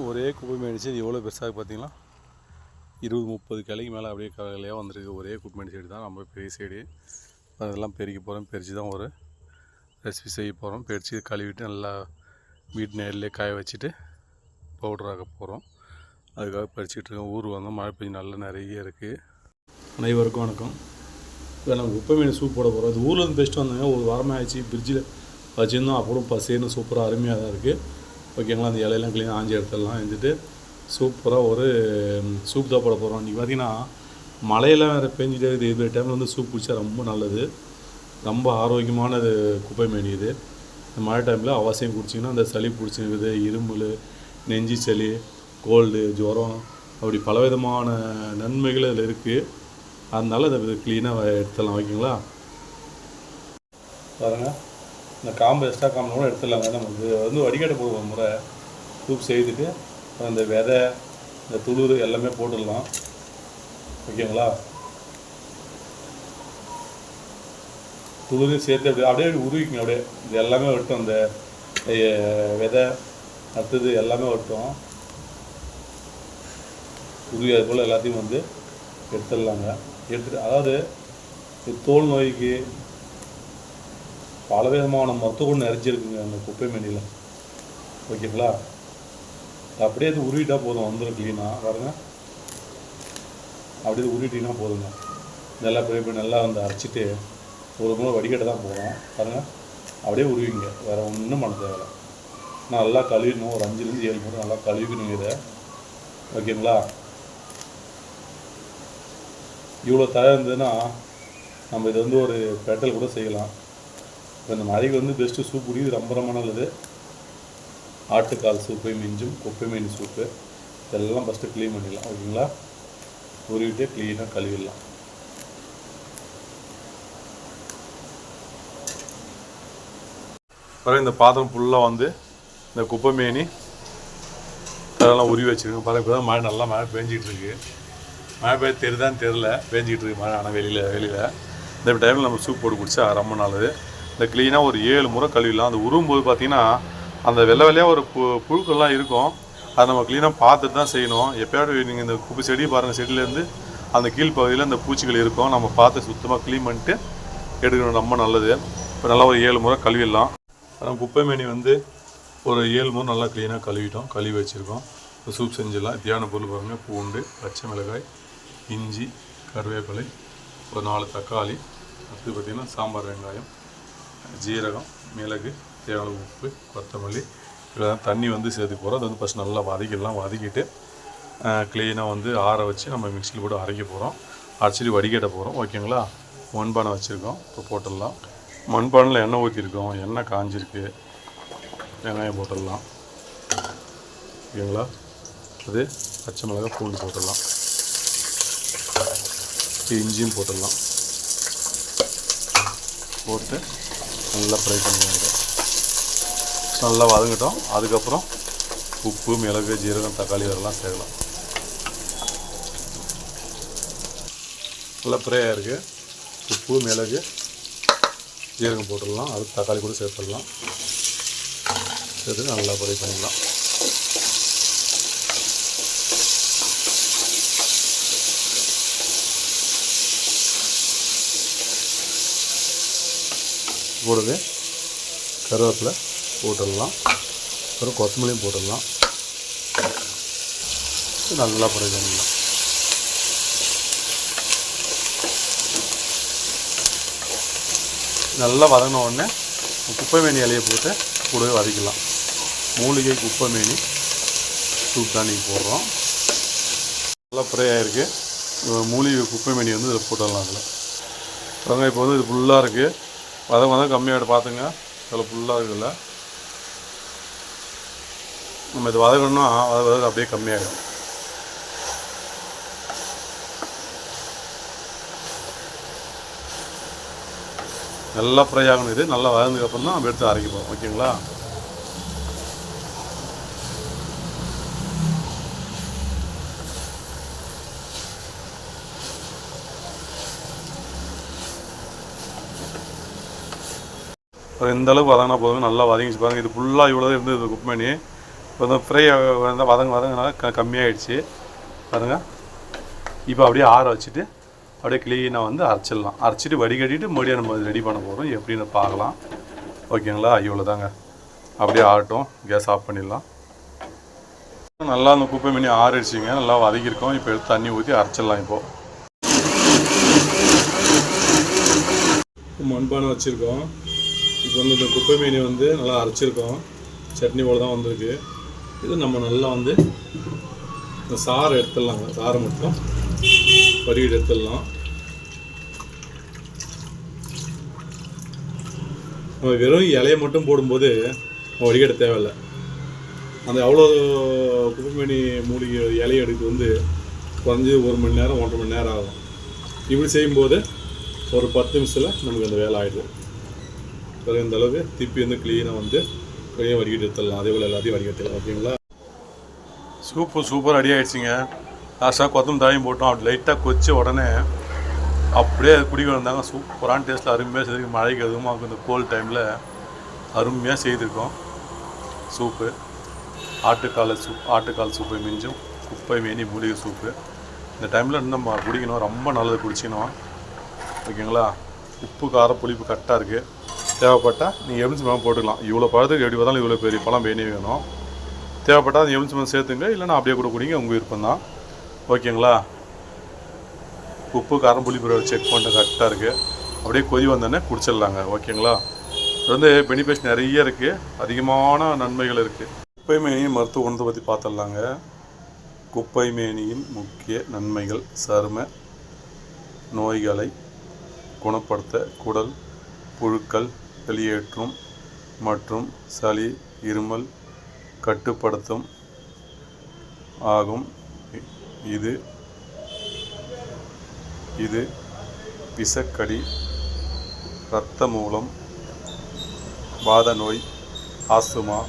ஒரே குப்பை மேடிச்சு இது எவ்வளோ பெருசாக பார்த்தீங்களா இருபது முப்பது கிளைக்கு மேலே அப்படியே கலையாக வந்திருக்கு. ஒரே குப்பை செடி தான் ரொம்ப பெரிய செடி அதெல்லாம் பெருக்கி போகிறோம் பெருச்சு தான் ஒரு ரெசிபி செய்ய போகிறோம் பெருச்சு கழுவிட்டு நல்லா வீட்டு நேரிலே காய வச்சுட்டு பவுடராக போகிறோம் அதுக்காக பறிச்சுட்ருக்கோம் ஊர் வந்து மழை பெஞ்சு நல்லா நிறைய இருக்குது அனைவருக்கும் வணக்கம். இப்போ நம்ம குப்பை மீன் சூப் போட போகிறோம் அது ஊர்லேருந்து பெஸ்ட்டு வந்தாங்க ஒரு வாரமாக ஆயிடுச்சு ஃப்ரிட்ஜில் வச்சுருந்தோம் அப்புறம் பசேன்னு சூப்பராக அருமையாக தான் இருக்குது ஓகேங்களா? அந்த இலையெல்லாம் க்ளீன் ஆஞ்சி எடுத்துடலாம். இருந்துட்டு சூப்பராக ஒரு சூப் தான் போட போகிறோம் இன்றைக்கி பார்த்தீங்கன்னா மழையெல்லாம் வேறு பெஞ்சிட்டே இருக்குது. இது டைமில் வந்து சூப் குடிச்சா ரொம்ப நல்லது. ரொம்ப ஆரோக்கியமானது குப்பை மேனி இது. இந்த மழை டைமில் அவசியம் குடிச்சிங்கன்னா அந்த சளி பிடிச்சிருக்குது. இருமல் நெஞ்சி சளி கோல்டு ஜுரம் அப்படி பலவிதமான நன்மைகள் அதில் இருக்குது அதனால அதை க்ளீனாக எடுத்துடலாம். ஓகேங்களா? பாருங்கள் இந்த காம்பு எக்ஸ்ட்ரா காம்பு கூட எடுத்துடலாங்க நமக்கு வந்து வடிகட்ட போடுவோம் முறை சூப் செய்துட்டு அந்த விதை இந்த துளிர் எல்லாமே போட்டுடலாம். ஓகேங்களா? துளிரையும் சேர்த்து அப்படியே அப்படியே உருவிக்குங்க அப்படியே. இது எல்லாமே வரட்டும் அந்த விதை அடுத்தது எல்லாமே வரட்டும் உருவி அது போல் எல்லாத்தையும் வந்து எடுத்துடலாங்க. எடுத்துட்டு அதாவது தோல் நோய்க்கு பலவிதமான மருத்துவ குணம் நிறைஞ்சிருக்குங்க அந்த குப்பை மேனியில். ஓகேங்களா? அப்படியே அது உருவிட்டால் போதும் வந்துடும் க்ளீனாக பாருங்க. அப்படியே இது போதுங்க. நல்லா பெரிய பெரிய நல்லா வந்து அரைச்சிட்டு ஒரு முறை வடிகட்ட தான் போகிறோம் பாருங்கள் அப்படியே உருவிங்க. வேறு ஒன்றும் பண்ண தேவையில்ல. நல்லா கழுவிடணும். ஒரு அஞ்சுலேருந்து ஏழு முறை நல்லா கழுவிக்கணும் இதை. ஓகேங்களா? இவ்வளோ தழை இருந்ததுன்னா நம்ம இது வந்து ஒரு பெட்டல் கூட செய்யலாம். இப்போ இந்த மழைக்கு வந்து பெஸ்ட்டு சூப் குடிக்கிறது ரொம்ப ரொம்ப நல்லது ஆட்டுக்கால் சூப்பு மிஞ்சும் குப்பை மீன் சூப்பு இதெல்லாம் ஃபஸ்ட்டு க்ளீன் பண்ணிடலாம். ஓகேங்களா? உருவிட்டு க்ளீனாக கழுவிடலாம். பாருங்க இந்த பாத்திரம் ஃபுல்லாக வந்து இந்த குப்பை மேனி அதெல்லாம் உருவி வச்சுருக்கோம் பாருங்க இப்போ தான் மழை நல்லா மழை பேஞ்சிட்டு இருக்கு. மழை பெய்ய தெரியுதான்னு தெரில பேஞ்சிட்டு இருக்கு மழை ஆனால் வெளியில் வெளியில். இந்த டைமில் நம்ம சூப் போட்டு குடிச்சா ரொம்ப நல்லது. இந்த க்ளீனாக ஒரு ஏழு முறை கழுவிடலாம். அந்த உருவும்போது பார்த்திங்கன்னா பார்த்தீங்கன்னா அந்த வெள்ளை வெள்ளையாக ஒரு பு புழுக்கள்லாம் இருக்கும். அதை நம்ம க்ளீனாக பார்த்துட்டு தான் செய்யணும். எப்போயாவது நீங்கள் இந்த குப்பை செடி பாருங்கள் செடியிலேருந்து அந்த கீழ்ப்பகுதியில் இந்த பூச்சிகள் இருக்கும். நம்ம பார்த்து சுத்தமாக க்ளீன் பண்ணிட்டு எடுக்கணும். ரொம்ப நல்லது. இப்போ நல்லா ஒரு ஏழு முறை கழுவிடலாம். ஆனால் குப்பை மேனி வந்து ஒரு ஏழு முறை நல்லா க்ளீனாக கழுவிட்டோம். கழுவி வச்சுருக்கோம். இப்போ சூப் செஞ்சிடலாம். தியான பொருள் பாருங்கள் பூண்டு பச்சை மிளகாய் இஞ்சி கருவேப்பிலை ஒரு நாலு தக்காளி அடுத்து பார்த்திங்கன்னா சாம்பார் வெங்காயம். ஜீரகம் மிளகு தேவையான உப்பு கொத்தமல்லி இதெல்லாம் தண்ணி வந்து சேர்த்து போகிறோம் அது வந்து ஃபஸ்ட் நல்லா வதக்கிடலாம் வதக்கிட்டு க்ளீனாக வந்து ஆற வச்சு நம்ம மிக்சியில் போட்டு அரைக்க போகிறோம் அரைச்சிட்டு வடிகட்ட போகிறோம் ஓகேங்களா மண்பானை வச்சுருக்கோம். இப்போ போட்டுடலாம். மண்பானில் எண்ணெய் ஊற்றிருக்கோம் எண்ணெய் காஞ்சிருக்கு. வெங்காயம் போட்டுடலாம். ஓகேங்களா அது பச்சை மிளகாய் பூண்டு போட்டுடலாம். இஞ்சியும் போட்டுடலாம். போட்டு நல்லா ஃப்ரை பண்ணிடுங்க நல்லா வதங்கட்டும். அதுக்கப்புறம் உப்பு மிளகு ஜீரகம் தக்காளி இதெல்லாம் சேர்க்கலாம். நல்லா ஃப்ரையாக இருக்குது உப்பு மிளகு ஜீரகம் போட்டுடலாம். அது தக்காளி கூட சேர்த்துடலாம். சேர்த்து நல்லா ஃப்ரை பண்ணிக்கலாம் கூடவே கருவேப்பிலை போட்டுடலாம். அப்புறம் கொத்தமல்லியும் போட்டுடலாம். நல்லா ஃப்ரை பண்ணிடலாம் நல்லா வதங்கின உடனே குப்பை மேனி இலையை போட்டு கூடவே வதக்கலாம் மூலிகை குப்பை மேனி சூப் தான் நீங்கள் போடுறோம். நல்லா ஃப்ரை ஆகிருக்கு மூலிகை குப்பை மேனி வந்து இதில் போட்டுடலாம் அதில். இப்போ வந்து இது ஃபுல்லாக இருக்குது வதம் வதம் கம்மியாகிட்டு பார்த்துங்க. இதில் ஃபுல்லாக இருக்குல்ல. நம்ம இது வதக்கணும்னா வத வதக்க அப்படியே கம்மியாகிடும் நல்லா ஃப்ரை ஆகணும் இது. நல்லா வதந்ததுக்கப்புறம் தான் நம்ம எடுத்து அரைக்க போகிறோம் ஓகேங்களா? அது இந்த அளவுக்கு வதங்கினா போதும் நல்லா வதங்கிச்சு பாருங்கள் இது ஃபுல்லாக இவ்வளோ இருந்தது குக் பண்ணி இப்போ ஃப்ரை வந்து வதங்க வதங்கினால க பாருங்கள் இப்போ அப்படியே ஆற வச்சுட்டு அப்படியே க்ளீனாக வந்து அரைச்சிடலாம். அரைச்சிட்டு வடிகட்டிட்டு மறுபடியும் நம்ம ரெடி பண்ண போகிறோம் எப்படின்னு பார்க்கலாம். ஓகேங்களா? இவ்வளோ தாங்க அப்படியே ஆகட்டும் கேஸ் ஆஃப் பண்ணிடலாம். நல்லா அந்த குப்பை மீனி ஆறிடுச்சிங்க. நல்லா வதக்கியிருக்கோம் இப்போ எடுத்து தண்ணி ஊற்றி அரைச்சிடலாம் இப்போது மண்பானை வச்சுருக்கோம். இப்போ வந்து இந்த குப்பை மீன் வந்து நல்லா அரைச்சிருக்கோம். சட்னி போல் தான் வந்திருக்கு. இது நம்ம நல்லா வந்து இந்த சாறை எடுத்துடலாங்க. சாறு மட்டும் பருகிட்டு எடுத்துடலாம். நம்ம வெறும் இலையை மட்டும் போடும்போது வடிகட்ட தேவையில்லை. அந்த அவ்வளோ குப்பைமணி மூலிகை இலையை எடுத்து வந்து குறைஞ்சி ஒரு மணி நேரம் ஒன்றரை மணி நேரம் ஆகும். இப்படி செய்யும்போது ஒரு பத்து நிமிஷத்தில் நமக்கு அந்த வேலை ஆகிடும் பிறகு அளவு அளவுக்கு திருப்பி வந்து க்ளீனாக வந்து கையை வடிகட்டி எடுத்துடலாம். அதே போல் எல்லாத்தையும் வடிகட்டிடலாம் ஓகேங்களா சூப்பு சூப்பர் ரெடி ஆகிடுச்சிங்க லாஸ்ட்டாக கொத்தம் தாயும் போட்டோம். அப்படி லைட்டாக கொச்சு உடனே அப்படியே அது குடிக்க வந்தாங்க. சூப்பரான டேஸ்ட்டில் அருமையாக செய்திருக்கு மழைக்கு அதிகமாக இருக்கும் இந்த கோல்டு டைமில் அருமையாக செய்திருக்கோம். சூப்பு. ஆட்டுக்கால சூப் ஆட்டுக்கால் சூப்பை மிஞ்சும். குப்பை மேனி மூலிகை சூப்பு. இந்த டைமில் இன்னும் நம்ம குடிக்கணும். ரொம்ப நல்லது குடிச்சிக்கணும். ஓகேங்களா உப்பு காரம் புளிப்பு கரெக்டாக இருக்குது தேவைப்பட்டால் நீங்கள் எலுமிச்சி பழம் போட்டுக்கலாம். இவ்வளோ பழத்துக்கு எப்படி பார்த்தாலும் இவ்வளோ பெரிய பழம் வேணி வேணும். தேவைப்பட்டால் அந்த எலுமிச்சி பழம் சேர்த்துங்க இல்லைன்னா அப்படியே கூட குடிங்க உங்கள் விருப்பம் தான் ஓகேங்களா? உப்பு காரம் புளிப்பு செக் பண்ணிட்டு கரெக்டாக இருக்குது அப்படியே கொதி வந்தோடனே குடிச்சிடலாங்க. ஓகேங்களா? இது வந்து பெனிஃபிட்ஸ் நிறைய இருக்குது அதிகமான நன்மைகள் இருக்குது குப்பை மேனியின் மருத்துவ குணத்தை பற்றி பார்த்துடலாங்க. குப்பை மேனியின் முக்கிய நன்மைகள் சரும நோய்களை குணப்படுத்த குடல் புழுக்கள் வெளியேற்றும் மற்றும் சளி இருமல் கட்டுப்படுத்தும் ஆகும். இது இது விசக்கடி இரத்த மூலம் வாத நோய் ஆஸ்துமா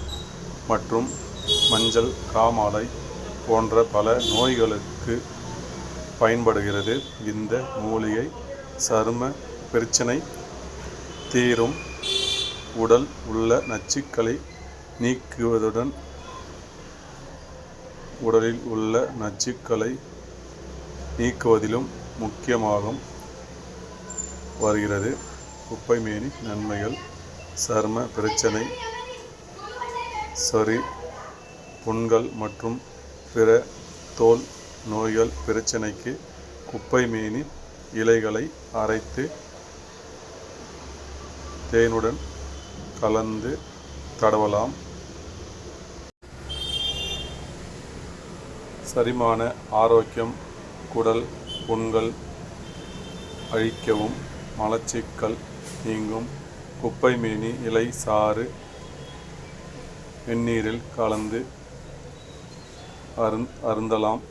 மற்றும் மஞ்சள் காமாலை போன்ற பல நோய்களுக்கு பயன்படுகிறது. இந்த மூலிகை சரும பிரச்சனை தீரும் உடல் உள்ள நச்சுக்களை நீக்குவதுடன் உடலில் உள்ள நச்சுக்களை நீக்குவதிலும் முக்கியமாகும். வருகிறது. குப்பைமேனி நன்மைகள் சர்ம பிரச்சனை சரி புண்கள் மற்றும் பிற தோல் நோய்கள் பிரச்சனைக்கு குப்பைமேனி இலைகளை அரைத்து தேனுடன் கலந்து தடவலாம் சரிமான ஆரோக்கியம் குடல் புண்கள் அழிக்கவும் மலச்சிக்கல் நீங்கும் குப்பைமேனி இலை சாறு வெந்நீரில் கலந்து அருந் அருந்தலாம்.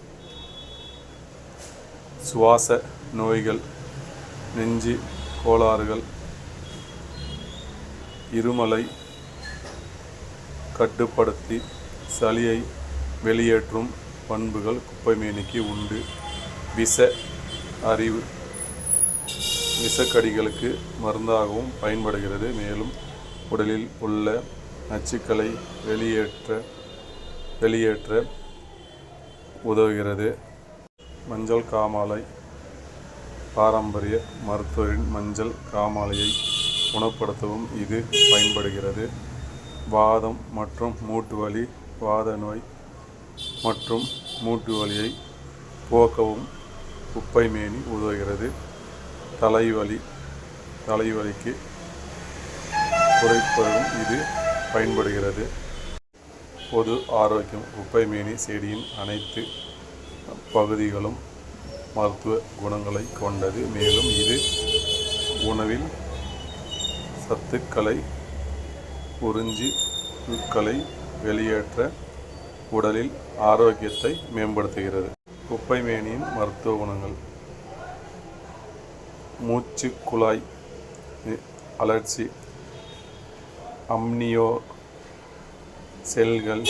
சுவாச நோய்கள் நெஞ்சு கோளாறுகள் இருமலை கட்டுப்படுத்தி சளியை வெளியேற்றும் பண்புகள் குப்பைமேனிக்கு உண்டு. விஷ அறிவு விஷக்கடிகளுக்கு மருந்தாகவும் பயன்படுகிறது. மேலும் உடலில் உள்ள நச்சுக்களை வெளியேற்ற வெளியேற்ற உதவுகிறது. மஞ்சள் காமாலை பாரம்பரிய மருத்துவரின் மஞ்சள் காமாலையை குணப்படுத்தவும் இது பயன்படுகிறது. வாதம் மற்றும் மூட்டு வலி வாத நோய் மற்றும் மூட்டு வலியை போக்கவும் குப்பை மேனி உதவுகிறது. தலைவலி தலைவலிக்கு குறைப்பதும் இது பயன்படுகிறது. பொது ஆரோக்கியம் குப்பை மேனி செடியின் அனைத்து பகுதிகளும் மருத்துவ குணங்களை கொண்டது. மேலும் இது உணவில் சத்துக்களை உறிஞ்சி புழுக்களை வெளியேற்ற உடலில் ஆரோக்கியத்தை மேம்படுத்துகிறது. குப்பை மேனியின் மருத்துவ குணங்கள். மூச்சு குழாய் அலர்ச்சி அம்னியோ செல்கள்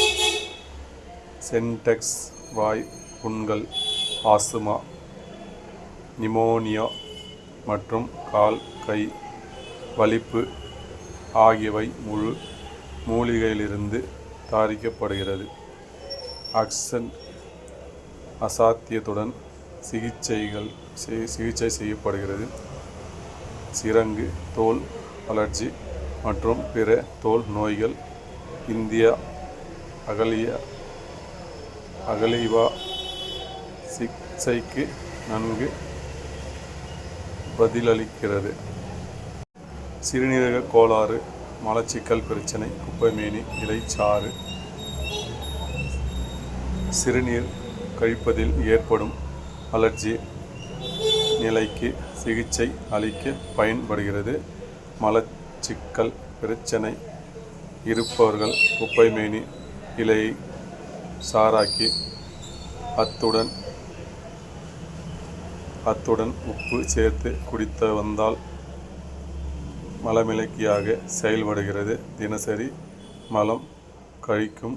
சென்டெக்ஸ் வாய் புண்கள் ஆஸ்துமா நிமோனியா மற்றும் கால் கை வலிப்பு ஆகியவை முழு மூலிகையிலிருந்து தயாரிக்கப்படுகிறது. ஆக்சன் அசாத்தியத்துடன் சிகிச்சைகள் சிகிச்சை செய்யப்படுகிறது. சிரங்கு தோல் அலர்ஜி மற்றும் பிற தோல் நோய்கள். இந்தியா அகலிய அகலிவா சிகிச்சைக்கு நன்கு பதிலளிக்கிறது. சிறுநீரக கோளாறு மலச்சிக்கல் பிரச்சனை குப்பைமேனி இலைச்சாறு சிறுநீர் கழிப்பதில் ஏற்படும் அலர்ஜி நிலைக்கு சிகிச்சை அளிக்க பயன்படுகிறது. மலச்சிக்கல் பிரச்சனை இருப்பவர்கள் குப்பைமேனி இலையை சாராக்கி அத்துடன் அத்துடன் உப்பு சேர்த்து குடித்து வந்தால் மலமிளக்கியாக செயல்படுகிறது. தினசரி மலம் கழிக்கும்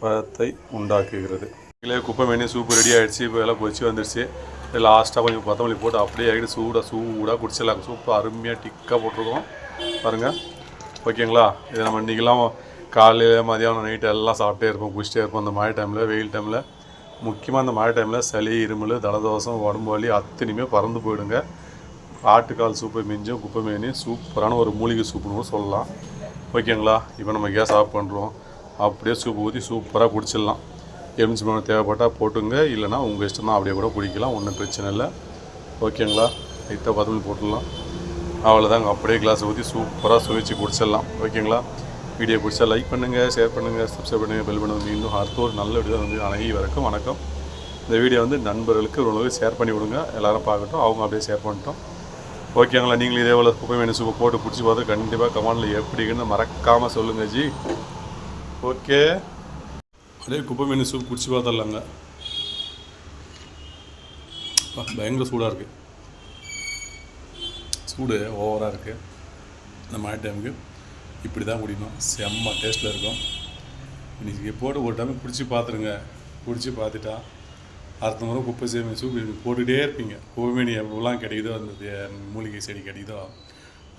பதத்தை உண்டாக்குகிறது. இதிலே குப்பை மேனி சூப்பு ரெடி ஆகிடுச்சு இப்போ எல்லாம் கொதிச்சு வந்துடுச்சு இதில் லாஸ்ட்டாக கொஞ்சம் கொத்தமல்லி போட்டு அப்படியே ஆகிட்டு சூடாக சூடாக குடிச்சிடலாம். சூப்பர் அருமையாக டிக்காக போட்டிருக்கோம். பாருங்கள் ஓகேங்களா? இதை நம்ம இன்றைக்கெல்லாம் காலையில் மதியானம் நைட்டு எல்லாம் சாப்பிட்டே இருப்போம் குடிச்சிட்டே இருப்போம். அந்த மழை டைமில் வெயில் டைமில் முக்கியமாக அந்த மழை டைமில் சளி இருமல் தலதோஷம் உடம்பு வலி அத்தனையுமே பறந்து போயிடுங்க. ஆட்டுக்கால் சூப்பை மிஞ்சும் குப்பை மீனி சூப்பரான ஒரு மூலிகை சூப்புன்னு கூட சொல்லலாம். ஓகேங்களா? இப்போ நம்ம கேஸ் ஆஃப் பண்ணுறோம் அப்படியே சூப்பு ஊற்றி சூப்பராக குடிச்சிடலாம். எலுமிச்சி பழம் தேவைப்பட்டால் போட்டுங்க. இல்லைனா உங்கள் இஷ்டம் தான் அப்படியே கூட குடிக்கலாம். ஒன்றும் பிரச்சனை இல்லை. ஓகேங்களா? லைட்டாக பதவி போட்டுடலாம். அவ்வளோதாங்க அப்படியே கிளாஸ் ஊற்றி சூப்பராக சுவைச்சு குடிச்சிடலாம். ஓகேங்களா? வீடியோ பிடிச்சா லைக் பண்ணுங்கள் ஷேர் பண்ணுங்கள் சப்ஸ்கிரைப் பண்ணுங்கள் பெல் பண்ணுங்கள் மீண்டும் அடுத்த ஒரு நல்ல வீடியோ வந்து அனைவருக்கும் வணக்கம். இந்த வீடியோ வந்து நண்பர்களுக்கு ஓரளவுக்கு ஷேர் பண்ணி விடுங்க எல்லோரும் பார்க்கட்டும். அவங்க அப்படியே ஷேர் பண்ணிட்டோம். ஓகேங்களா நீங்களும் இதே போல் குப்பை மீன் சூப்பை போட்டு பிடிச்சி பார்த்து கண்டிப்பாக கமெண்டில் எப்படின்னு மறக்காமல் சொல்லுங்கள் ஜி. ஓகே அப்படியே குப்பை மீன் சூப் பிடிச்சி பார்த்துடலாங்க. பயங்கர சூடாக இருக்குது சூடு ஓவராக இருக்குது இந்த மழை டைமுக்கு இப்படி தான் குடிக்கணும். செம்ம டேஸ்ட்டில் இருக்கும். இன்றைக்கி போட்டு ஒரு டைம் பிடிச்சி பார்த்துருங்க பிடிச்சி பார்த்துட்டா அடுத்த முறை குப்பை சேமி சூப் போட்டுகிட்டே இருப்பீங்க. கோவிமேனி எவ்வளோலாம் கிடைக்குதோ அந்த மூலிகை செடி கிடைக்குதோ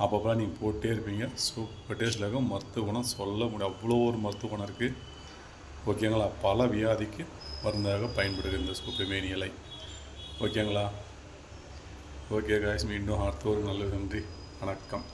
அப்பப்போலாம் நீங்கள் போட்டே இருப்பீங்க. சூப்பர் டேஸ்ட்டில் இருக்கும். மருத்துவ குணம் சொல்ல முடியும் அவ்வளோ ஒரு மருத்துவ குணம் இருக்குது ஓகேங்களா? பல வியாதிக்கு மருந்தாக பயன்படுது இந்த சூப்பை மேனி இலை. ஓகேங்களா? ஓகே காய்ஸ் மீண்டும் அடுத்த ஒரு நல்ல நன்றி. வணக்கம்.